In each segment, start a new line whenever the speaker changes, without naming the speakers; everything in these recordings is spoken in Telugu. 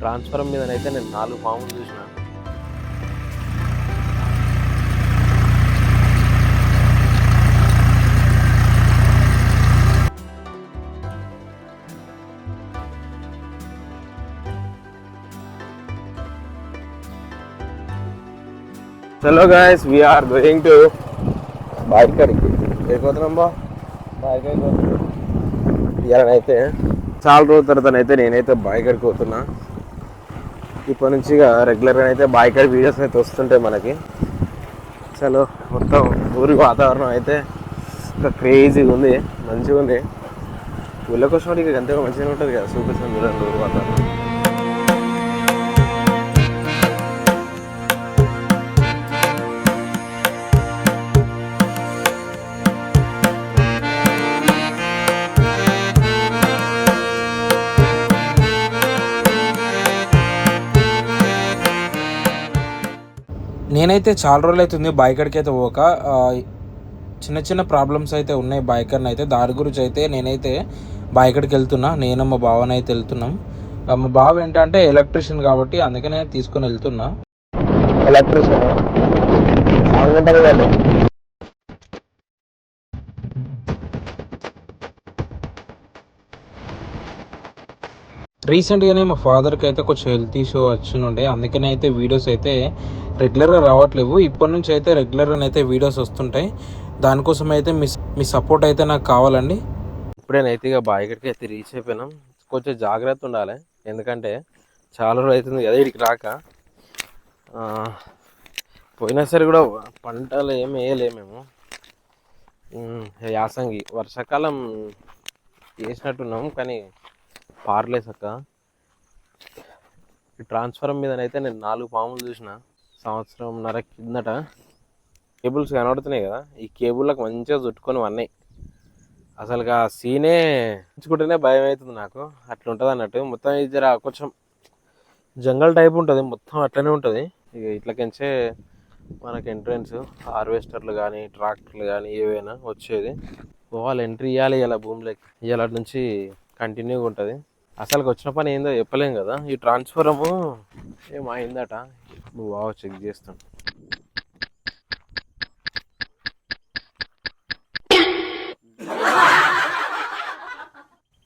ట్రాన్స్ఫారం మీదనైతే నేను నాలుగు పాములు చూసిన. Hello guys we're going to బాయికడికి వెళ్ళిపోతున్నాం బా? బాయికడికి ఇలానైతే చాలా రోజుల తర్వాత అయితే నేనైతే బాయికడికి పోతున్నా. ఇప్పటి నుంచి ఇక రెగ్యులర్గా అయితే బైక్ వీడియోస్ అయితే వస్తుంటాయి మనకి. చలో మొత్తం ఊరి వాతావరణం అయితే ఒక క్రేజీగా ఉంది మంచిగా ఉంది ఊళ్ళో కోసం ఇక అంతగా మంచిగా ఉంటుంది కదా సూపర్ చూడండి ఊరి వాతావరణం.
నేనైతే చాలా రోజులు అవుతుంది బైకర్కి అయితే పోక చిన్న చిన్న ప్రాబ్లమ్స్ అయితే ఉన్నాయి బైకర్ని అయితే. దాని గురించి అయితే నేనైతే బైకర్కి వెళ్తున్నా. నేను మా బావని అయితే వెళ్తున్నాం. మా బావ ఏంటంటే ఎలక్ట్రిషియన్ కాబట్టి అందుకనే తీసుకొని వెళ్తున్నా.
ఎలక్ట్రిషియన్?
రీసెంట్గానే మా ఫాదర్కి అయితే కొంచెం హెల్త్ ఇష్యూ వచ్చినుండే అందుకనే అయితే వీడియోస్ అయితే రెగ్యులర్గా రావట్లేవు. ఇప్పటి నుంచి అయితే రెగ్యులర్గా అయితే వీడియోస్ వస్తుంటాయి. దానికోసం అయితే మీ మీ సపోర్ట్ అయితే నాకు కావాలండి.
ఇప్పుడేనైతే ఇక బాయికడికి అయితే రీచ్ అయిపోయినాం. కొంచెం జాగ్రత్త ఉండాలి. ఎందుకంటే చాలా రోజులు అవుతుంది కదా ఇక్కడికి రాక. పోయినా సరే కూడా పంటలు ఏమి వేయలేము మేము. యాసంగి. వర్షాకాలం వేసినట్టున్నాం కానీ పారలే సక్క ఈ ట్రాన్స్ఫారం మీదనైతే నేను నాలుగు పాములు చూసిన. సంవత్సరంన్నర కిందట కేబుల్స్ కనబడుతున్నాయి కదా ఈ కేబుల్లకు మంచిగా చుట్టుకొని వన్నాయి అసలు ఆ సీనే ఉంచుకుంటేనే భయం అవుతుంది నాకు. అట్లా ఉంటుంది అన్నట్టు. మొత్తం ఇది జర కొంచెం జంగల్ టైప్ ఉంటుంది. మొత్తం అట్లనే ఉంటుంది. ఇక ఇట్లకించే మనకి ఎంట్రెన్స్ హార్వెస్టర్లు కానీ ట్రాక్టర్లు కానీ ఏవైనా వచ్చేది. పోవాలి ఎంట్రీ ఇవ్వాలి ఇలా భూమిలోకి. ఇవాళ నుంచి కంటిన్యూగా ఉంటుంది. అసలు వచ్చిన పని ఏందో చెప్పలేం కదా. ఈ ట్రాన్స్ఫరము ఏమైందట? నువ్వు బాగా చెక్ చేస్తాను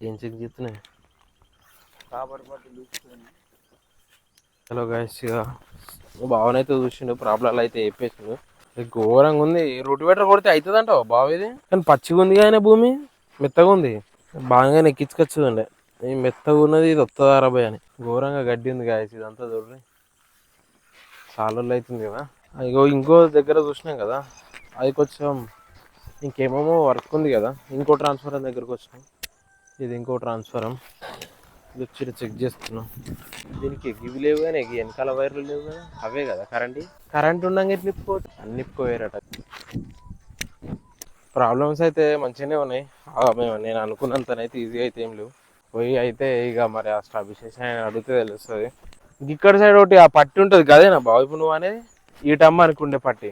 ఏం చెక్ చేస్తున్నాయి? హలో గాయస్ ఇక బావనైతే చూసిండు ప్రాబ్లం అయితే చెప్పేసిండు ఘోరంగా ఉంది రూట్ వెటర్ కొడితే అవుతుందంటావా బావ ఇది. కానీ పచ్చిగా ఉంది కానీ భూమి మెత్తగా ఉంది బాగా ఎక్కించుకొచ్చు అండి ఈ మెత్తగా ఉన్నది ఇది వస్తుందా అరబై అని. ఘోరంగా గడ్డి ఉంది గాయస్ ఇదంతా చూడండి చాలా అవుతుంది కదా. ఇంకో ఇంకో దగ్గర చూసినాం కదా. అది కొంచెం ఇంకేమేమో వర్క్ ఉంది కదా. ఇంకో ట్రాన్స్ఫారం దగ్గరకు వచ్చినాం. ఇది ఇంకో ట్రాన్స్ఫారం ఇది వచ్చి చెక్ చేస్తున్నాం. దీనికి ఇవి లేవు కానీ ఇవి వెనకాల వైర్లు లేవు కదా అవే కదా కరెంట్ కరెంట్ ఉండగా ఎట్లా నిప్పుకోవచ్చు? అన్ని నిప్పుకోయారట. ప్రాబ్లమ్స్ అయితే మంచిగానే ఉన్నాయి. మేము నేను అనుకున్నంతనైతే ఈజీగా అయితే ఏం లేవు. పోయి అయితే ఇక మరి ఆ విశేషం ఆయన అడిగితే తెలుస్తుంది. ఇక్కడ సైడ్ ఒకటి ఆ పట్టి ఉంటుంది కదేనా బాబు ఇప్పుడు నువ్వు అనేది? ఈటమ్మ అనుకుండే పట్టి.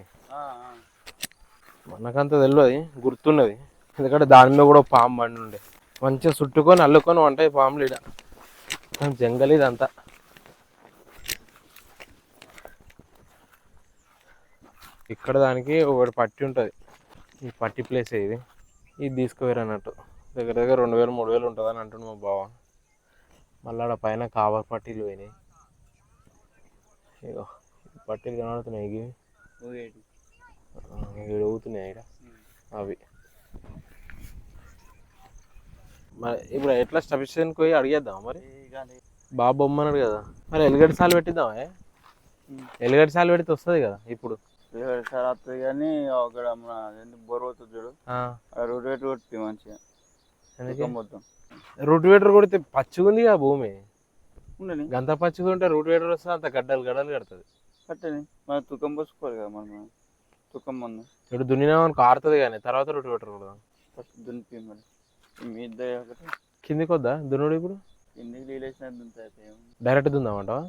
మనకంత తెలియదు గుర్తున్నది. ఎందుకంటే దాని మీద కూడా పాము బండి ఉండే. మంచిగా చుట్టుకొని అల్లుకొని ఉంటాయి పాములు ఇడ జంగల్ ఇదంతా. ఇక్కడ దానికి ఒకటి పట్టి ఉంటుంది. ఈ పట్టి ప్లేస్ ఇది. ఇది తీసుకుపోయారు అన్నట్టు. దగ్గర దగ్గర రెండు వేలు మూడు వేలు ఉంటుంది అని అంటుండు మా బావ. మళ్ళీ ఆడ పైన కావర్ పట్టీలు పోయినాయి. ఇగో పట్టీలు కనబడుతున్నాయి ఇవి. ఇక్కడ ఊగుతున్నాయి ఇక్కడ అవి. మరి ఇప్పుడు ఎట్లా స్టఫిషియన్కి పోయి అడిగేద్దాం మరి? బాబు బొమ్మన్నాడు కదా. మరి ఎలుగడ్డ సాలు పెట్టిద్దాం ఎలుగడ్డ సాలు పెడితే వస్తుంది కదా ఇప్పుడు.
సార్ వస్తుంది కానీ అక్కడ మన ఏంటి బోర్ అవుతుంది చూడు. రేట్ కొడుతుంది మంచిగా.
ఎందుకు?
తుకం మొత్తం
రూట్ వేటర్ కొడితే పచ్చిగా ఉంది కదా భూమి. గంత పచ్చిగా ఉంటే రూట్ వేటర్ వస్తే అంత గడ్డలు గడ్డలు కడుతుంది.
కట్టని. మన తుకం పోసుకోవాలి కదా మనం. తుకం మందు.
ఇప్పుడు దున్నినామనుకో ఆరుతుంది కానీ తర్వాత రూట్ వేటర్ కొడదాం.
ఫస్ట్ దునిపి మరి. మీ ఒకటి.
కిందికి వద్దా? దున్నుడు ఇప్పుడు?
కిందికి దుంతా అయితే
డైరెక్ట్ దుందామంటావా?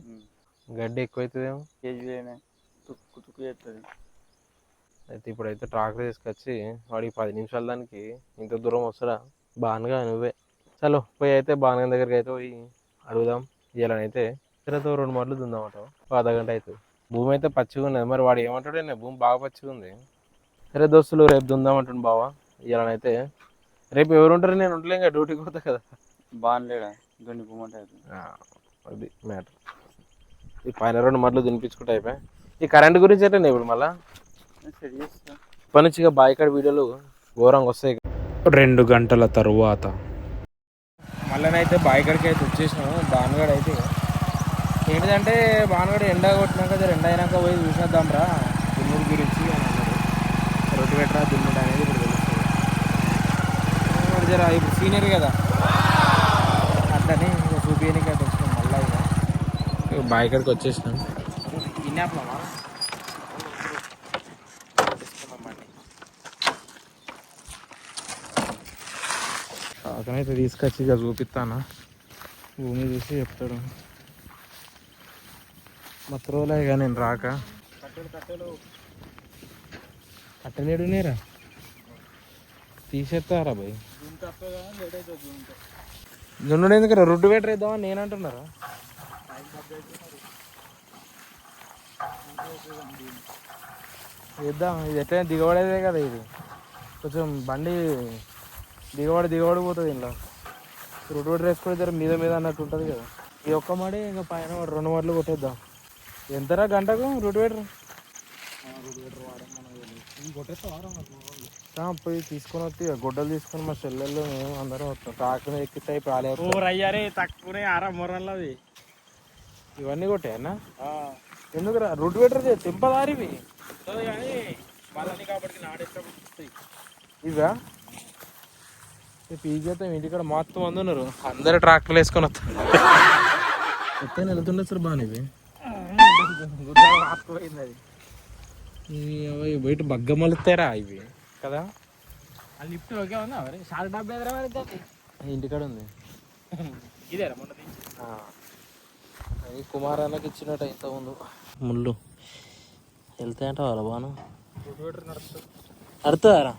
గడ్డి ఎక్కువ అవుతుందేమో
కేజీ అయినా తుక్కు తుక్కు చేస్తుంది
అయితే ఇప్పుడైతే ట్రాక్టర్ తీసుకొచ్చి వాడికి పది నిమిషాల దానికి ఇంత దూరం వస్తాడా బాగా నువ్వే. చలో పోయి అయితే బాగా దగ్గరికి అయితే పోయి అడుగుదాం. ఇవ్వాలనైతే ఇతరతో రెండు మరలు దుందామట ఒక అర్ధ గంట అవుతుంది. భూమి అయితే పచ్చిగా ఉన్నది. మరి వాడు ఏమంటాడు నేను భూమి బాగా పచ్చిగా ఉంది. సరే దోస్తులు రేపు దుందామంటుండు బావా. ఇలానైతే రేపు ఎవరు ఉంటారు? నేను ఉండలేం కదా డ్యూటీకి పోతా కదా.
బాగాలేడా దున్ని.
ఆ, అది మ్యాటర్. ఈ పైన రెండు మరలు దునిపించుకుంటే అయిపోయి. ఈ కరెంట్ గురించి అయితే ఇప్పుడు మళ్ళా నుంచి ఇక బాయికాడ వీడియోలు ఘోరంగా వస్తాయి
రెండు గంటల తరువాత. మళ్ళీనైతే బాయికడికి అయితే వచ్చేసినాము. బానుగడ అయితే ఏంటిదంటే బానుగడ ఎండ కొట్టినాక ఎండ అయినాక పోయి చూసేద్దాం రా దున్నుడు గురించి రొట్టు పెట్టరా దున్నుడు అనేది ఇప్పుడు తెలుస్తుంది. జర ఇప్పుడు సీనియర్ కదా. అట్లని చూపించడానికి అయితే వచ్చినాం మళ్ళీ ఇక. బాయికడికి వచ్చేసినాం. అయితే తీసుకొచ్చి ఇక చూపిస్తాను. భూమి చూసి చెప్తాడు. మొత్తం రోజులే ఇక నేను రాక. కట్టలేడు నేరా తీసేస్తారా భయ్? జున్నుడు ఎందుకు రొడ్డు వేటర్ ఇద్దామని నేను అంటున్నారా? వేద్దాం ఇది ఎట్లయినా దిగబడేదే కదా ఇది. కొంచెం బండి దిగబడి దిగబడి పోతుంది ఇంట్లో. రోడ్డు రోడ్డు వేసుకొని జర మీద మీద అన్నట్టు ఉంటుంది కదా. ఈ ఒక్క మడి ఇంకా పైన రెండు మడులు కొట్టేద్దాం. ఎంతరా గంటకు రోడ్డు వేటర్ పోయి తీసుకొని ఇక. గుడ్డలు తీసుకొని మా చెల్లెళ్ళు మేము అందరం వస్తాం ట్రాక్టర్ ఎక్కితే పాలే
అయ్యారే తక్కువనే ఆరా మొరల్లది
ఇవన్నీ కొట్టాయన్నా ఎందుకు రా రూట్ వేటర్ తెంపదారివి. ఇవా? పీకేస్తాం ఇంటికాడ మొత్తం మంది ఉన్నారు. అందరు ట్రాక్టర్లు వేసుకొని వస్తారు. ఎక్కడ వెళ్తుండే సార్ బాగా ఇవి ఇవి అవి బయట బగ్గ మలుతారా ఇవి. కదా?
ఆ లిఫ్ట్ ఓకే ఉందా మరి? షార్ట్ డబ్బు ఎదురా మరి
ఇంటికాడ ఉంది.
ఇదేరా మొన్న తీసి
ఆ. అది కుమారానికి ఇచ్చినట్టు ఇంత ముందు ముళ్ళు. వెళ్తాయంట వాళ్ళ బాను అడుతుందారా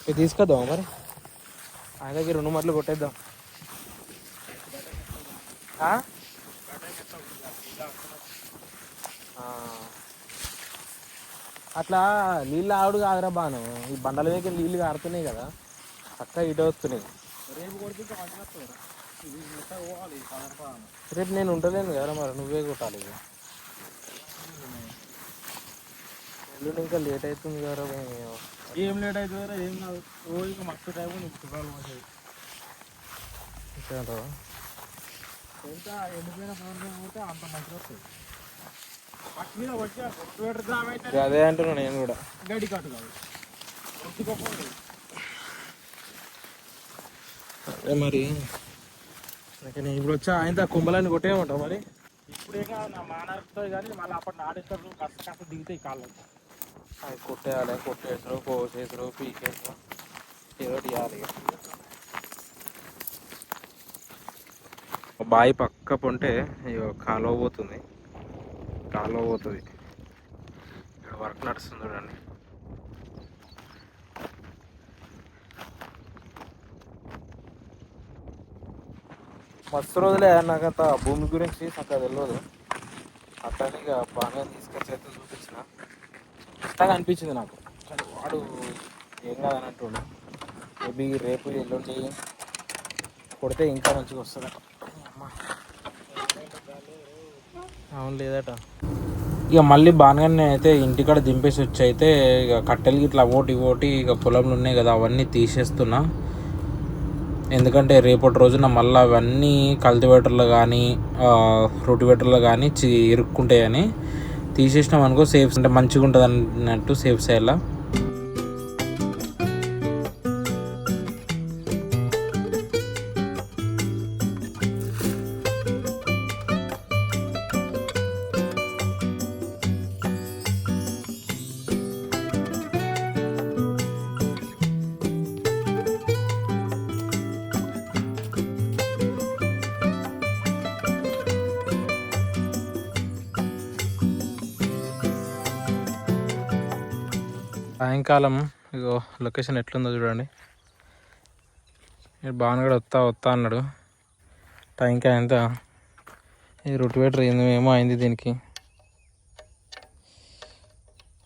ఇది తీసుకొద్దాం మరి? ఆయన దగ్గర రెండు మట్లు కొట్టేద్దాం. అట్లా నీళ్ళు ఆవిడ కాదురా బాను. ఈ బండల దగ్గర నీళ్ళు కారుతున్నాయి కదా. చక్కగా ఇటు వస్తున్నాయి.
రేపు
నేను ఉండలేను కదా మరి నువ్వే కొట్టాలి ఎల్లుండి ఇంకా లేట్ అవుతుంది కదా
ఏం లేట్ అవుతుందిరా ఏం కాదు. ఓ ఇంకా మస్తు టైం పోసేది
అంతే అంటావా?
ఎంత ఎండిపోయిన పదార్థం పోతే అంత మంచిగా వస్తుంది.
అదే అంటున్నా నేను కూడా.
గడ్డి కట్టు కాదు.
అదే మరి. ఇప్పుడు వచ్చా ఆయన కుంభలాన్ని కొట్టేయమంటావు మరి?
ఇప్పుడే కాదు నా మానవుతో కానీ మళ్ళీ అప్పటి నాడేస్తారు కష్ట కష్ట దిగుతాయి కాళ్ళు
అవి కొట్టేయాలి కొట్టేసరు కోసేసరు పీకేసరు ఏదో తీయాలి ఇక. బావి పక్క పొంటే కాలువ పోతుంది. కాలువ పోతుంది. ఇక్కడ వర్క్ నడుస్తుంది చూడండి. మస్తు రోజులే నాకు అంత భూమి గురించి నాకు తెలియదు అట్లని ఇక బాగా తీసుకొచ్చి అయితే చూపించిన. ఇష్టంగా అనిపించింది నాకు. కానీ వాడు ఏం కాదని అంటుండు మేబీ రేపు ఎల్లుండి కొడితే ఇంకా మంచిగా వస్తుంది అవును లేదట. ఇక మళ్ళీ బాగానే అయితే ఇంటికాడ దింపేసి వచ్చి అయితే ఇక కట్టెలు ఇట్లా ఓటి ఓటి ఇక పొలంలో ఉన్నాయి కదా అవన్నీ తీసేస్తున్నా. ఎందుకంటే రేపటి రోజున మళ్ళీ అవన్నీ కల్టివేటర్లు కానీ రొటివేటర్లు కానీ చి ఇరుక్కుంటాయని తీసేసినాం అనుకో సేఫ్ అంటే మంచిగా ఉంటుంది అన్నట్టు సేఫ్ సైడ్లో సాయంకాలం ఇగో లొకేషన్ ఎట్లుందో చూడండి. బాగా కూడా వస్తా వస్తా అన్నాడు. టైంకి ఎంత ఈ రొటివేటర్ ఏమో అయింది దీనికి.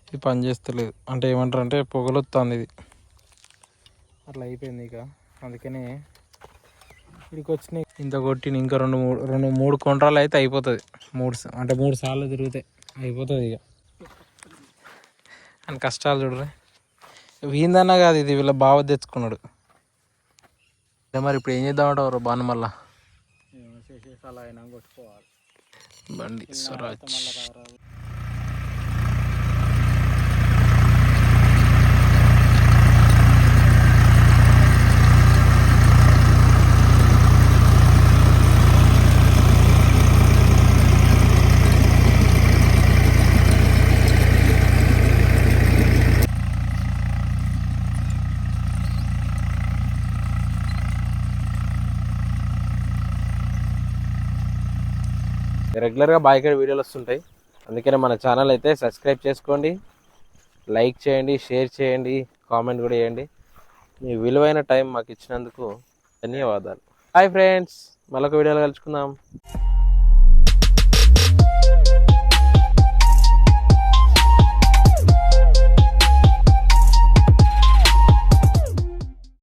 ఇది పని చేస్తలేదు. అంటే ఏమంటారు అంటే పొగలు వస్తుంది ఇది. అట్లా అయిపోయింది ఇక. అందుకనే ఇక్కడికి వచ్చినాయి. ఇంత కొట్టిన ఇంకా రెండు మూడు రెండు మూడు కొండ్రాలు అయితే అయిపోతుంది. మూడు అంటే మూడు సార్లు తిరుగుతాయి అయిపోతుంది ఇక. అని కష్టాలు చూడరు. వీందన్నా కాదు ఇది వీళ్ళ బావ తెచ్చుకున్నాడు. మరి ఇప్పుడు ఏం చేద్దామంటారు బాను మళ్ళా? బండి స్వరాజ్. రెగ్యులర్గా బాయ్ కాడ వీడియోలు వస్తుంటాయి. అందుకనే మన ఛానల్ అయితే సబ్స్క్రైబ్ చేసుకోండి. లైక్ చేయండి షేర్ చేయండి కామెంట్ కూడా చేయండి. మీ విలువైన టైం మాకు ఇచ్చినందుకు ధన్యవాదాలు. హాయ్ ఫ్రెండ్స్ మరొక వీడియోలో కలుసుకుందాం.